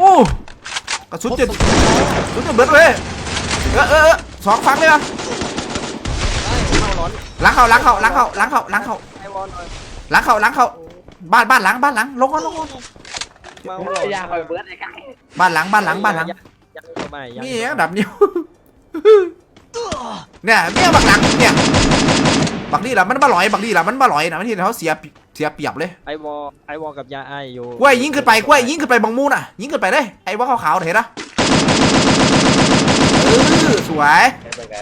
อ้กระสุนจะกระสุนจะเบิดเลยเออเออเออสองฟังเลยอะได้เข้างเขาหลังเขาหลังเขาหลังเขาหลังเขาไอ้วอนหน่อยหลังเขาหลังเขาบ้านบ้านหลังบ้านหลังลงก่อนลงก่อนมาเอาร้อนยาคอยเบิร์ดไอ้ไก่บ้านหลังบ้านหลังบ้านหลังยังไม่ยังนี่ยังดับนิ้วเนี่ยเนี่ยบักหลังเนี่ยบักนี่แหละมันมาลอยบักนี่แหละมันมาลอยนะมันที่เขาเสีย เปรียบเสียเปรียบเลยไอ้วอไอ้วอกับยาไออยู่กล้วยยิงขึ้นไปกล้วยยิงขึ้นไปบังมูน่ะ ยิงขึ้นไปเลยไอ้ว่าขาวๆน่ะเห็นปะเออสวยไอ้เบิร์ดไก่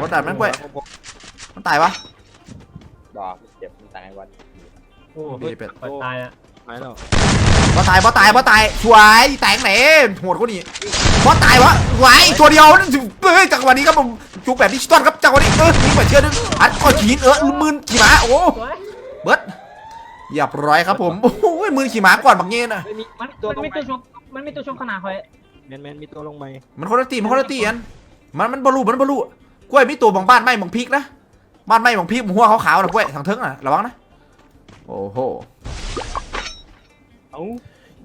รถดัดมันกล้วยมันตายวะบอกเจ็บมันตายวันโอ้นี่เป็ดเปิดตายอะหายแล้วบ่ตายบ่ตายบ่ตายสวยแตงไหนโหดกว่านี้บ่ตายวะไหวตัวเดียวเฮ้ยจังหวะนี้ครับผม จุกแบบดิจิตอลครับจังหวะนี้เออยิงไปเชื่อนึงอัดก้อนหินเออมืนขี่ม้าโอ้สวยเบิดเรียบร้อยครับผมโอ้ยมือขี่ม้าก่อนบักเงี้ยน่ะไม่มีมันตัวมันลงมีไปตัวชมมันมีตัวชมขนาดคอยแมนแมนมีตัวลงไปมันคนละตีมันคนละตีอันมันมันบอลูมันบอลูกล้วยมีตัวบางบ้านไหมบางพริกนะบ้านไหมบางพริกหัวขาวๆนะกล้วยทางเทิงน่ะระวังนะโอ้โหเอ้า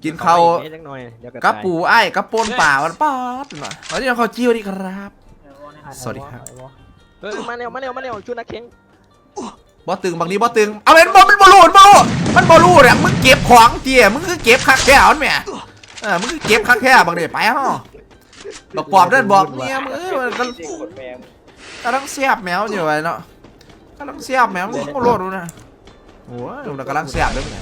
กินข้าวเอ๊ะจักหน่อยเดี๋ยวก็กับตายปูไอ้ายกับปนป่าวันป้าดหน่อยวันนี้เราข้าวจิ้วดีครับ สวัสดีครับไอ้วอเฮ้ยมาเร็วมาเร็วมาเร็วชุดนักเข่งบอตึงบางนี้บอตึง เอาเป็นบอมันบอลูมันบอลูมันบอลูเนี่ยมึงเก็บของเตี๋ยมึงคือเก็บคักแค่เอาแม่เออมึงคือเก็บคักแค่บางเดี๋ยวไปฮะบอกปอบเดินบอกเนี่ยมึงเอ้ยมันกำลังจริงคนแมวกำลังเสียบแมวอยู่ไว้เนาะกำลังเสียบแมวมึงก็โลดดูนะโอ้ยมันกำลังเสียบเลยมึง